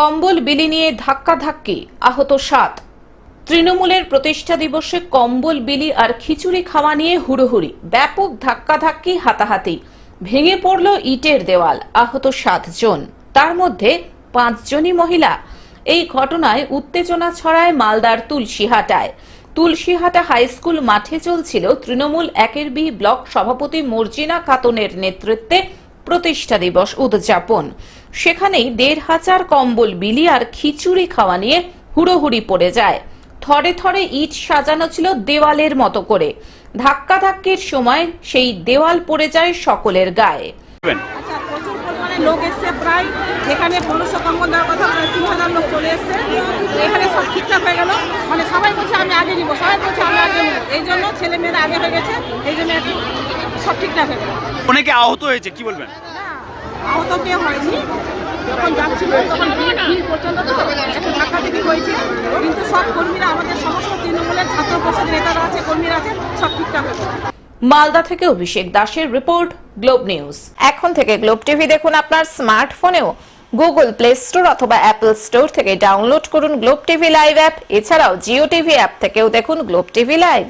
কম্বল বিলি নিয়ে ধাক্কাধাক্কি আহত সাত। তৃণমূলের প্রতিষ্ঠা দিবসে কম্বল বিলি আর খিচুড়ি খাওয়া নিয়ে হুড়োহুড়ি, ব্যাপক ধাক্কাধাক্কি হাতাহাতি। ভেঙে পড়ল ইটের দেওয়াল, আহত সাতজন তার মধ্যে পাঁচজনই মহিলা। এই ঘটনায় উত্তেজনা ছড়ায় মালদার তুলসীহাটায়। তুলসীহাটা হাই স্কুল মাঠে চলছিল তৃণমূল একের বি ব্লক সভাপতি মর্জিনা খাতুনের নেতৃত্বে প্রতিষ্ঠা দিবস উদযাপন। সেখানেই দেড় হাজার কম্বল বিলি আর খিচুড়ি খাওয়া নিয়ে হুড়োহুড়ি পড়ে যায়। থরে থরে ইট সাজানো ছিল দেওয়ালের মতো করে। ধাক্কাধাক্কির সময় সেই দেওয়াল পড়ে যায় সকলের গায়ে। আচ্ছা প্রচুর পরিমাণে লোক এসছে প্রায়। যেখানে পনেরোশো কম্বল দেওয়ার কথা প্রায় তিন হাজার লোক চলে এসছে। এখানে সব ঠিকঠাক হয়ে গেল। মানে সবাই বলছে আমি আগে নিবো। সবাই বলছে আমি আগে নিবো। এই জন্য ছেলে মেয়েরা আগে হয়ে গেছে। এই জন্য সব ঠিকঠাক হয়ে গেল। অনেকে আহত হয়েছে কি বলবেন? আহত কেউ হয়নি। যখন যাচ্ছিল, তখন ভিড় পর্যন্ত তো একটু ধাক্কা দেখি হয়েছে। কিন্তু সব কর্মীরা, আমাদের সমস্ত তৃণমূলের ছাত্র পরিষদের নেতারা আছে, কর্মীরা আছে, সব ঠিকঠাক হয়ে গেছে। মালদা থেকে অভিষেক দাসের রিপোর্ট, গ্লোব নিউজ। এখন থেকে গ্লোব টিভি দেখুন আপনার স্মার্টফোনেও। গুগল প্লে স্টোর অথবা অ্যাপল স্টোর থেকে ডাউনলোড করুন গ্লোব টিভি লাইভ অ্যাপ। এছাড়াও জিও টিভি অ্যাপ থেকেও দেখুন গ্লোব টিভি লাইভ।